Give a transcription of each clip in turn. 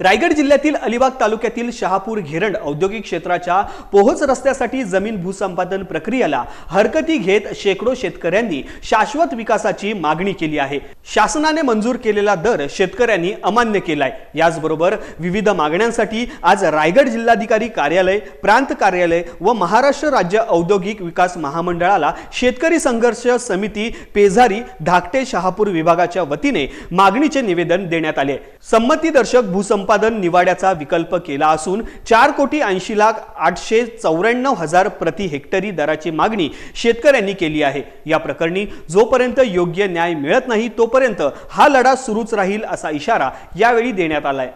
रायगड जिल्ह्यातील अलिबाग तालुक्यातील शहापूर घेरंड औद्योगिक क्षेत्राच्या पोहोच रस्त्यासाठी जमीन भूसंपादन प्रक्रियेला हरकती घेत शेकडो शेतकऱ्यांनी शाश्वत विकासाची मागणी केली आहे. शासनाने मंजूर केलेला दर शेतकऱ्यांनी अमान्य केलाय. याचबरोबर विविध मागण्यांसाठी आज रायगड जिल्हाधिकारी कार्यालय प्रांत कार्यालय व महाराष्ट्र राज्य औद्योगिक विकास महामंडळाला शेतकरी संघर्ष समिती पेझारी धाकटे शहापूर विभागाच्या वतीने मागणीचे निवेदन देण्यात आले. संमतीदर्शक संपादन निवाड्याचा विकल्प केला असून चार कोटी ऐंशी लाख आठशे चौऱ्याण्णव हजार प्रति हेक्टरी दराची मागणी शेतकऱ्यांनी केली आहे. या प्रकरणी जोपर्यंत योग्य न्याय मिळत नाही तोपर्यंत हा लढा सुरूच राहील असा इशारा यावेळी देण्यात आलाय.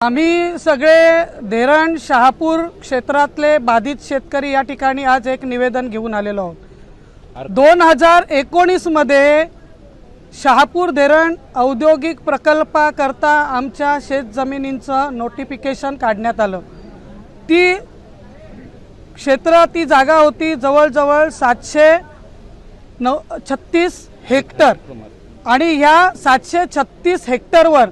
आम्ही सगळे धेरण शहापूर क्षेत्रातले बाधित शेतकरी या ठिकाणी आज एक निवेदन घेऊन आलेलो आहोत. दोन हजार एकोणीसमध्ये शहापूर धरण औद्योगिक प्रकल्पाकरता आमच्या शेतजमिनींचं नोटिफिकेशन काढण्यात आलं. ती क्षेत्र ती जागा होती जवळजवळ सातशे नऊ छत्तीस हेक्टर. आणि ह्या सातशे छत्तीस हेक्टरवर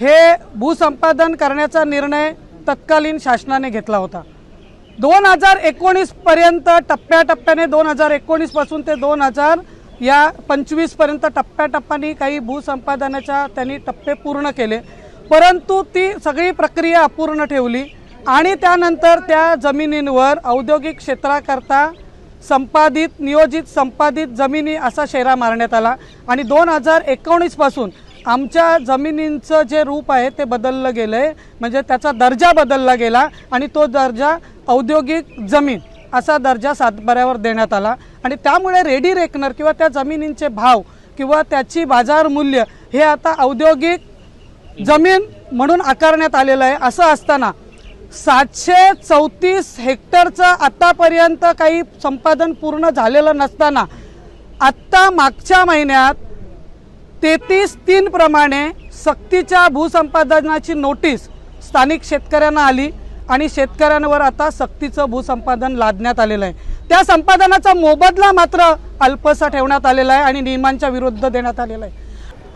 हे भूसंपादन करण्याचा निर्णय तत्कालीन शासनाने घेतला होता. दोन हजार एकोणीसपर्यंत टप्प्याटप्प्याने दोन हजार एकोणीसपासून ते दोन हजार या पंचवीसपर्यंत टप्प्याटप्प्याने काही भूसंपादनाच्या त्यांनी टप्पे पूर्ण केले. परंतु ती सगळी प्रक्रिया अपूर्ण ठेवली आणि त्यानंतर त्या जमिनींवर औद्योगिक क्षेत्राकरता संपादित नियोजित संपादित जमिनी असा शेरा मारण्यात आला. आणि दोन हजार एकोणीसपासून आमच्या जमिनींचं जे रूप आहे ते बदललं गेलं आहे म्हणजे त्याचा दर्जा बदलला गेला आणि तो दर्जा औद्योगिक जमीन असा दर्जा सातबाऱ्यावर देण्यात आला. आणि त्यामुळे रेडी रेकनर किंवा त्या जमिनींचे भाव किंवा त्याची बाजार मूल्य हे आता औद्योगिक जमीन म्हणून आकारण्यात आलेलं आहे. असं असताना सातशे चौतीस हेक्टरचं आत्तापर्यंत काही संपादन पूर्ण झालेलं नसताना आत्ता मागच्या महिन्यात तेहतीस तीनप्रमाणे सक्तीच्या भूसंपादनाची नोटीस स्थानिक शेतकऱ्यांना आली. आणि शेतकऱ्यांवर आता सक्तीचं भूसंपादन लादण्यात आलेलं आहे. त्या संपादनाचा मोबदला मात्र अल्पसा ठेवण्यात आलेला आहे आणि नियमांच्या विरुद्ध देण्यात आलेला आहे.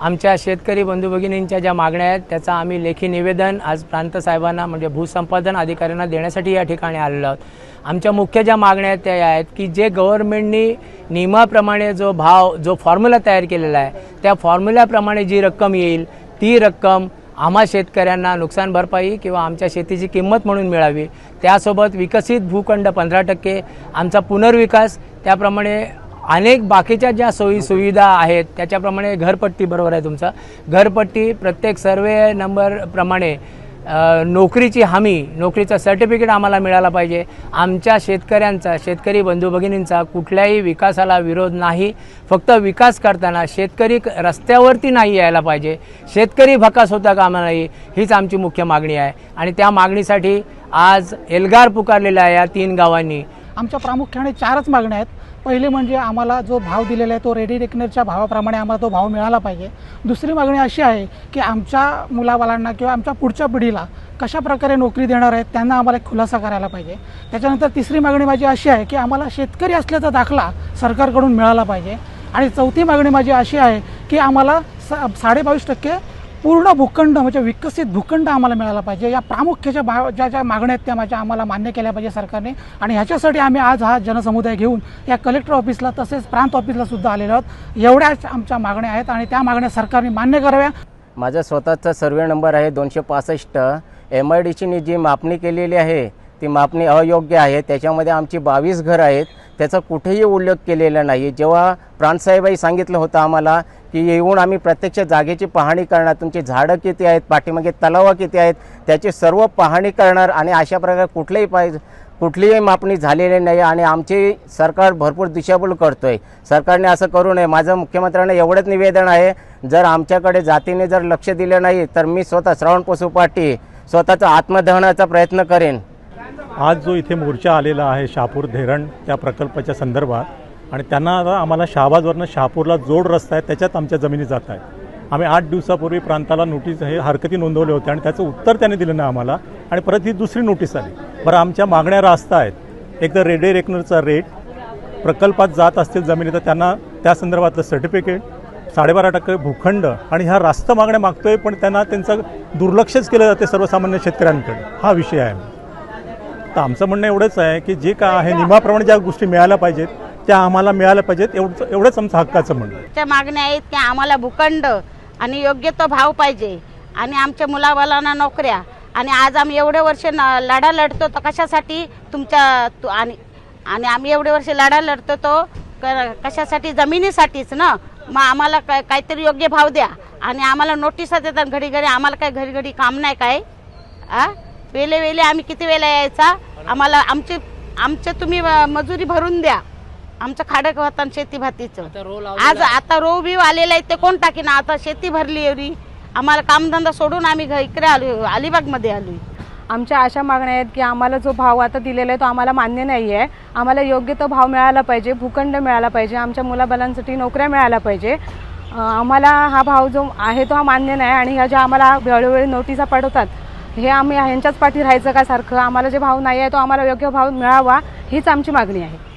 आमच्या शेतकरी बंधू भगिनींच्या ज्या मागण्या आहेत त्याचा आम्ही लेखी निवेदन आज प्रांत साहेबांना म्हणजे भूसंपादन अधिकाऱ्यांना देण्यासाठी या ठिकाणी आलेलो आहोत. आमच्या मुख्य ज्या मागण्या आहेत त्या या आहेत की जे गव्हर्नमेंटनी नियमाप्रमाणे जो भाव जो फॉर्म्युला तयार केलेला आहे त्या फॉर्म्युल्याप्रमाणे जी रक्कम येईल ती रक्कम आम्हा शेतकऱ्यांना नुकसान भरपाई किंवा आमच्या शेतीची किंमत म्हणून मिळावी त्यासोबत विकसित भूखंड पंधरा टक्के आमचा पुनर्विकास त्याप्रमाणे अनेक बाकीच्या ज्या सोयी सुविधा आहेत त्याच्याप्रमाणे घरपट्टी बरोबर आहे तुमचं. घरपट्टी प्रत्येक सर्वे नंबरप्रमाणे नोकरीची हमी नोकरीचं सर्टिफिकेट आम्हाला मिळाला पाहिजे. आमच्या शेतकऱ्यांचा शेतकरी बंधू भगिनींचा कुठल्याही विकासाला विरोध नाही. फक्त विकास करताना शेतकरी क- रस्त्यावरती नाही यायला पाहिजे. शेतकरी भकास होता कामा नाही हीच आमची मुख्य मागणी आहे. आणि त्या मागणीसाठी आज एल्गार पुकारलेला आहे या तीन गावांनी आमच्या प्रामुख्याने चारच मागण्या आहेत. पहिले म्हणजे आम्हाला जो भाव दिलेला आहे तो रेडी रेकनरच्या भावाप्रमाणे आम्हाला तो भाव मिळाला पाहिजे. दुसरी मागणी अशी आहे की आमच्या मुलाबालांना किंवा आमच्या पुढच्या पिढीला कशा प्रकारे नोकरी देणार आहेत त्यांना आम्हाला एक खुलासा करायला पाहिजे. त्याच्यानंतर तिसरी मागणी माझी अशी आहे की आम्हाला शेतकरी असल्याचा दाखला सरकारकडून मिळाला पाहिजे. आणि चौथी मागणी माझी अशी आहे की आम्हाला सा साडेबावीस टक्के पूर्ण भूखंड म्हणजे विकसित भूखंड आम्हाला मिळाला पाहिजे. या प्रामुख्याच्या बा ज्या ज्या मागण्या आहेत त्या माझ्या आम्हाला मान्य केल्या पाहिजे सरकारने. आणि ह्याच्यासाठी आम्ही आज हा जनसमुदाय घेऊन या कलेक्टर ऑफिसला तसेच प्रांत ऑफिसला सुद्धा आलेलो आहोत. एवढ्याच आमच्या मागण्या आहेत आणि त्या मागण्या सरकारने मान्य कराव्या. माझा स्वतःचा सर्वे नंबर आहे दोनशे पासष्ट. एम आय डी सीने जी मापणी केलेली आहे ती मापणी अयोग्य आहे त्याच्यामध्ये आमची बावीस घरं आहेत त्याचा कुठेही उल्लेख केलेला नाही. जेव्हा प्रांतसाहेबाई सांगितलं होतं आम्हाला की येऊन आम्ही प्रत्यक्ष जागेची पाहणी करणार तुमची झाडं किती आहेत पाठीमागे तलावं किती आहेत त्याची सर्व पाहणी करणार आणि अशा प्रकारे कुठलेही पाहिजे कुठलीही मापणी झालेली नाही आणि आमची सरकार भरपूर दिशाभूल करतो आहे सरकारने असं करू नये. माझं मुख्यमंत्र्यांना एवढंच निवेदन आहे जर आमच्याकडे जातीने जर लक्ष दिलं नाही तर मी स्वतः श्रावण पशु पाटी स्वतःचा आत्मदहनाचा प्रयत्न करेन. आज जो इथे मोर्चा आलेला आहे शहापूर धरण त्या प्रकल्पाच्या संदर्भात आणि त्यांना आता आम्हाला शहाबाजवरनं शहापूरला जोड रस्ता आहे त्याच्यात आमच्या जमिनी जात आहे आम्ही आठ दिवसापूर्वी प्रांताला नोटीस हे हरकती नोंदवले होते आणि त्याचं उत्तर त्याने दिलं नाही आम्हाला आणि परत ही दुसरी नोटीस आली. बरं आमच्या मागण्या रास्ता आहेत. एक तर रेडे रेकनरचा रेट प्रकल्पात जात असतील जमिनी तर त्यांना त्या संदर्भातलं सर्टिफिकेट साडेबारा टक्के भूखंड आणि ह्या रास्त मागण्या मागतोय पण त्यांना त्यांचं दुर्लक्षच केलं जाते सर्वसामान्य शेतकऱ्यांकडे. हा विषय आहे. तर आमचं म्हणणं एवढंच आहे की जे काय आहे नियमाप्रमाणे ज्या गोष्टी मिळायला पाहिजेत त्या आम्हाला मिळाल्या पाहिजेत एवढं एवढंच आमचं हक्काचं म्हणणं. च्या मागण्या आहेत की आम्हाला भूखंड आणि योग्य तो भाव पाहिजे. आणि आमच्या मुलाबालांना नोकऱ्या. आणि आज आम्ही एवढे वर्ष न लढा लढतो तर कशासाठी तुमच्या आणि आणि आम्ही एवढे वर्ष लढा लढतो तो कशासाठी? जमिनीसाठीच ना? मग आम्हाला काय काहीतरी योग्य भाव द्या. आणि आम्हाला नोटिसा देतात घडी घडी आम्हाला काय घडी घडी काम नाही काय? आ? वेले वेले आम्ही किती वेळा यायचा? आम्हाला आमची आमच्या तुम्ही मजुरी भरून द्या. आमचं खाडक होतं शेती भातीचं आज आता रो बी आलेलं आहे ते कोण टाकीन? आता शेती भरली एवढी. आम्हाला कामधंदा सोडून आम्ही घ- इकडे आलो अलिबागमध्ये आलो आमच्या अशा मागण्या आहेत की आम्हाला जो भाव आता दिलेला आहे तो आम्हाला मान्य नाही आहे आम्हाला योग्य तो भाव मिळाला पाहिजे भूखंड मिळाला पाहिजे आमच्या मुलाबालांसाठी नोकऱ्या मिळाल्या पाहिजे. आम्हाला हा भाव जो आहे तो हा मान्य नाही आणि ह्या ज्या आम्हाला वेळोवेळी नोटिसा पाठवतात हे आम्ही ह्यांच्याच पाठी राहायचं का सारखं? आम्हाला जे भाव नाही आहे तो आम्हाला योग्य भाव मिळावा हीच आमची मागणी आहे.